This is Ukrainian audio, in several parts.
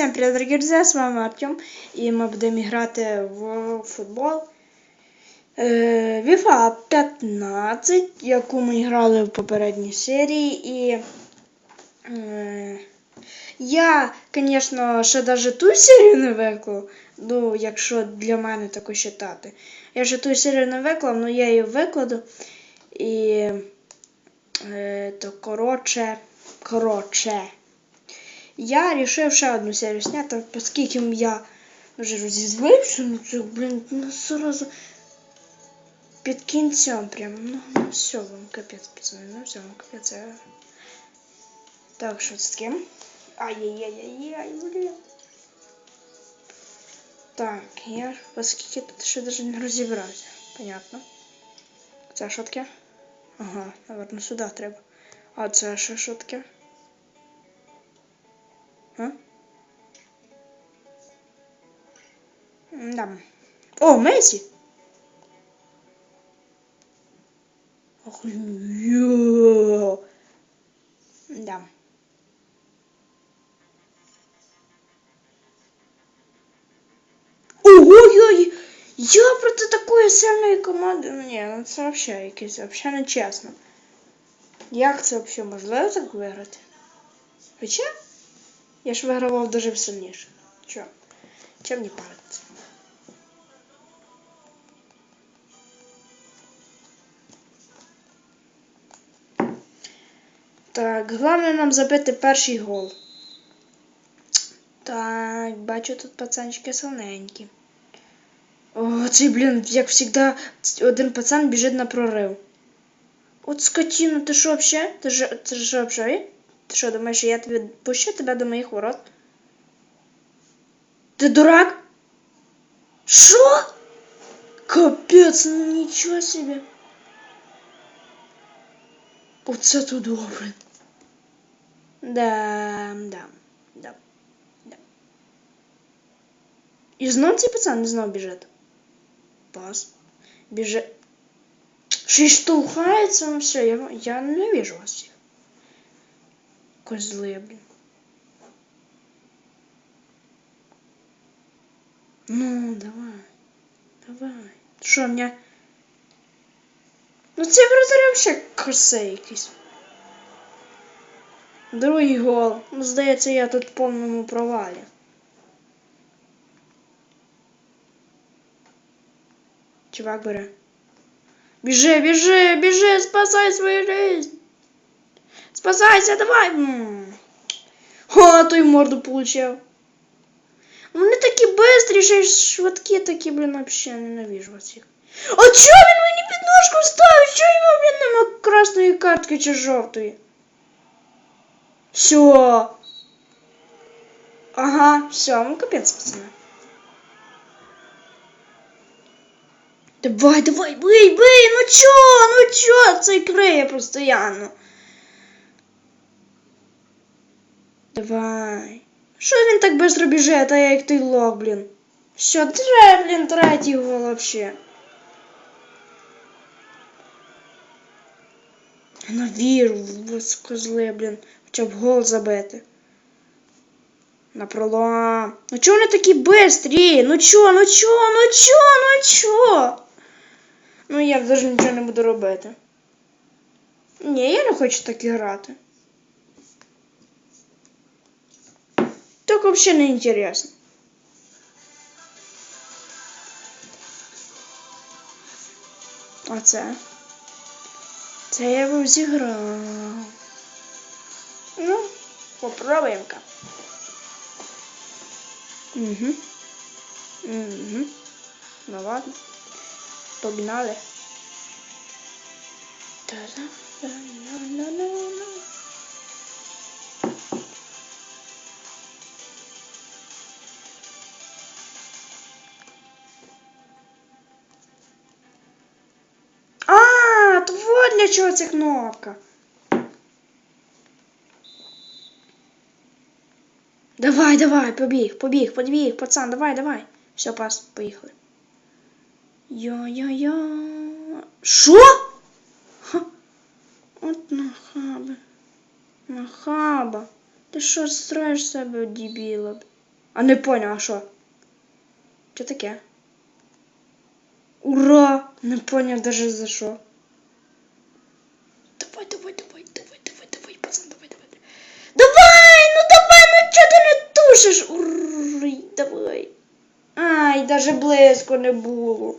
Всем привет, дорогие друзья, с вами Артем, і ми будемо грати в футбол. Е, FIFA 15, яку ми грали в попередній серії, і я, звісно, ще навіть ту серію не виклав, ну, якщо для мене тако вважати. Я ще ту серію не виклав, але я її викладу. І е, то коротше, коротше. Я рішив ще одну серію зняти, оскільки я вже розізлився, ну це, блін, ну сразу під кінцем прям, ну, ну все, вам капець, пацани, ну все, вам капець. а. Так, що з ким? Ай-яй-яй-яй, блін. Так, я оскільки тут ще навіть не розібрався. Понятно. Це що таке? Ага, наверно, сюди треба. А це ще що таке? А? Да. О, Месі! Ох, йо. Да. Ого, я, проти такої сильної команди. Ну ні, ну це взагалі якесь, взагалі не чесно. Як це взагалі можливо так виграти? Хоча? Я ж вигравав дуже сильніше. Чо? Чим не париться? Так, головне нам забити перший гол. Так, бачу тут пацанчики сильненькі. О, цей, блін, як завжди, один пацан біжить на прорив. От скотина, ти що вообще? Ти ж вообще? Ти що, думаєш, що я тобі пущу тебе до моїх ворот? Ти дурак? Що? Капець, ну нічого собі. Оце то добре. Да, да, да, да. І знов цей пацан знов біжить. Пас. Біжить. Ще й штовхається, ну все, я, я ненавижу вас всіх. Козли, блін. Ну, давай. Давай. Що, мене... Ну це вратаря взагалі косе якийсь. Другий гол. Ну, здається, я тут в повному провалі. Чувак бере. Біжи, біжи, біжи, спасай свою жизнь. Спасайся, давай. О, той морду получив. Вони такі бистрі, швидкі такі, блін, вообще ненавижу вас їх. А чого він мені підножку ставить? Чого йому, блін, нема красної картки чи жовтої? Все. Ага, все, ну капець, пацани. Давай, давай, бий, бий, ну чо, ну чо, це криє постійно. Давай. Що він так быстро біжить, а я як той лох, блін. Все, тре, блін, третій гол вообще. Навіру, вас козли, блін, хоча б гол забити. На пролом. Ну чого вони такі бистрі? Ну чо, ну чо, ну чо, ну чо? Ну я навіть нічого не буду робити. Ні, я не хочу так і грати. Так вообще не интересно. А це? Це я був зіграв. Ну, попробуємо-ка. Угу. Угу. Ну ладно. Погнали. Та-да-да-на-на-на-на. Чого ця кнопка. Давай, давай, побіг, побіг, побіг, пацан, давай, давай. Все, пас, поїхали. Йо-йо-йо. Ха. От нахаба. Нахаба. Ти що строїш себе, дебіла? А не поняв, а що? Що таке? Ура! Не поняв даже за що. Давай, давай, давай, давай, давай, давай, пацан, давай, давай. Давай, ну давай, ну чого ти не тушиш? Ур, давай. Ай, даже близько не було.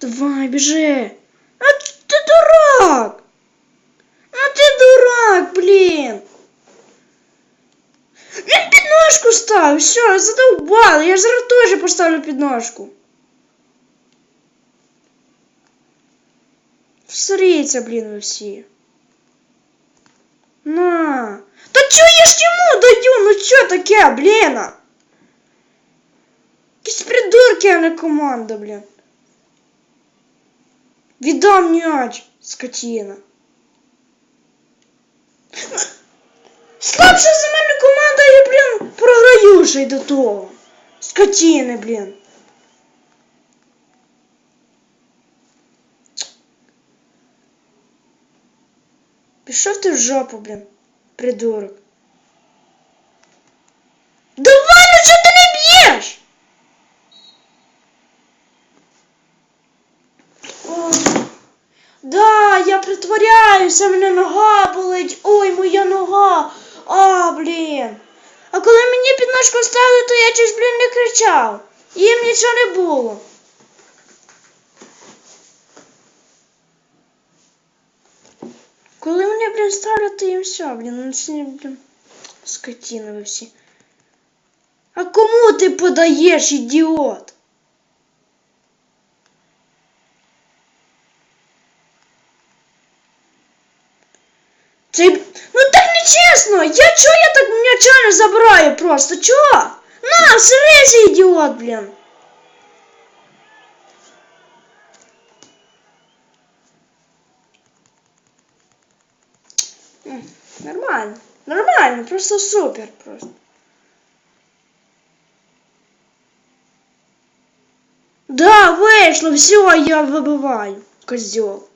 Давай, біжи. А ти дурак! А ти дурак, блін! Він підножку став, все, задовбали, я зараз теж поставлю підножку. Всріться, блін, ви. На. Та чо я ж йому даю? Ну чо таке, блін? Якісь придурки, а не команда, блін. Віддам м'яч, скотина. Слабша за мене команда, я, блін, програю й до того. Скотини, блін. Пішов ти в жопу, блін, придурок. Давай, ну чого ти не б'єш? Да, я притворяюся, мене нога болить. Ой, моя нога. А, блін. А коли мені підножку ставили, то я чуть, блін, не кричав. Їм нічого не було. Коли мене, блін, ставлять, їм все, блін, це, блін, скотіни ви всі. А кому ти подаєш, ідіот? Це... Ну так не чесно! Я чого я так м'яча не забираю просто? Чого? На, срежи, ідіот, блін. Нормально, просто супер просто. Да, вийшло, все, я вибиваю. Козьол.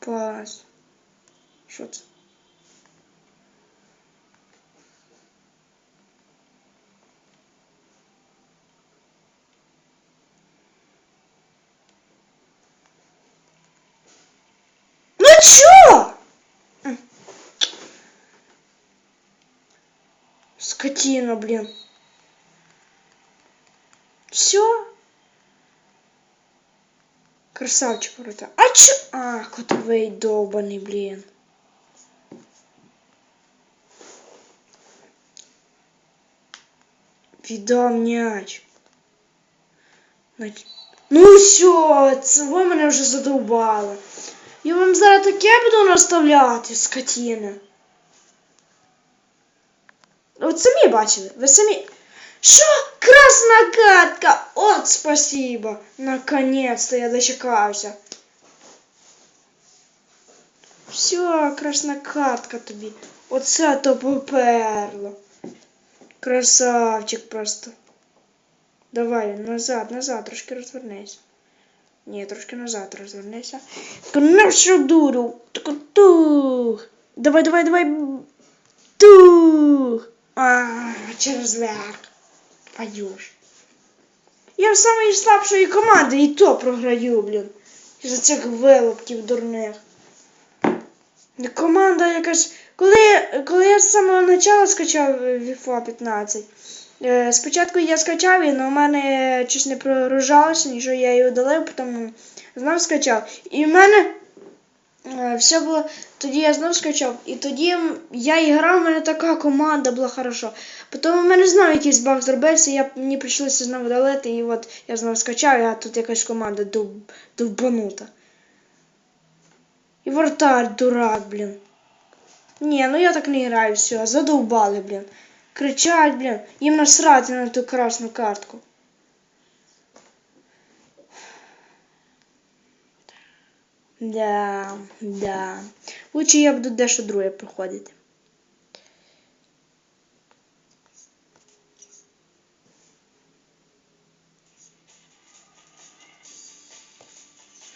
Пас. Що це? Ну чё? Скотина, блин. Все. Красавчик ворота. А чё? А, котовый долбаный, блин. Віддав м'яч. Ну все, це ви мене вже задовбали. Я вам зараз таке буду наставляти, скотіни. От самі бачили, ви самі. Що? Красна картка! От спасибо! Наконец-то я дочекався. Все, красна картка тобі. Оце то поперло. Красавчик просто. Давай, назад, назад, трошки розвернись. Ні, трошки назад розвернися. Так на що дуру? Так тух. Давай, давай, давай. Тух. А, верх. Пойдешь. Я в самої слабшої команди і то програю, блін. За цих вилупків дурних. Команда якась. Коли, коли я з самого початку скачав FIFA 15, е, спочатку я скачав і але у мене щось не прогружалося, нічого я її удалив, потім знов скачав. І в мене все було. Тоді я знов скачав. І тоді я і грав, у мене така команда була хорошо. Потім у мене знову якийсь баг зробився, я, мені прийшлося знову удалити, і от я знову скачав, а тут якась команда дов, довбанута. І вратарь дурак, блін. Ні, ну я так не граю, все, задовбали, блін. Кричать, блін, їм насрати на ту красну картку. Да, да. Лучше я буду дещо друге проходити.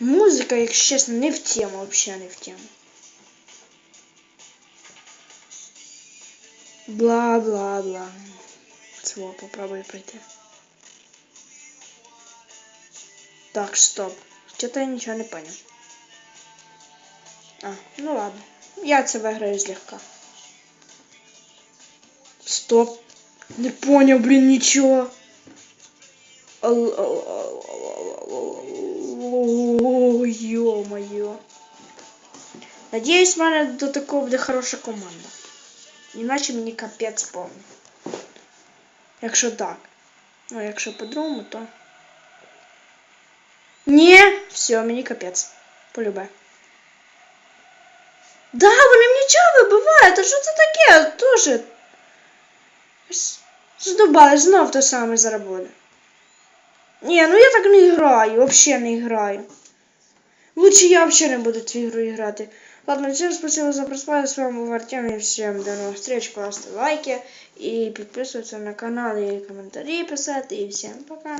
Музика, якщо чесно, не в тему, взагалі не в тему. Бла-бла-бла. Цво, попробуй пройти. Так, стоп. Что-то я ничего не понял. А, ну ладно. Я це виграю злегка. Стоп. Не понял, блин, ничего. Ал- ал- ал- ал- ал- ал- Ё-моё. Надіюсь, в мене до такого буде хороша команда. Іначе мені капець повний. Якщо так. Ну, якщо по-другому, то. Ні, все, мені капець. Полюбе. Да, вони мені чого вибивають? А що це таке? Тоже. Ось Здобали, знов те саме заработали. Ні, ну я так не граю, вообще не граю. Лучше я вообще не буду цю ігру грати. Ладно, всем спасибо за просмотр. С вами был Артем. И всем до новых встреч. Просто лайки и подписываться на канал и комментарии писать. И всем пока.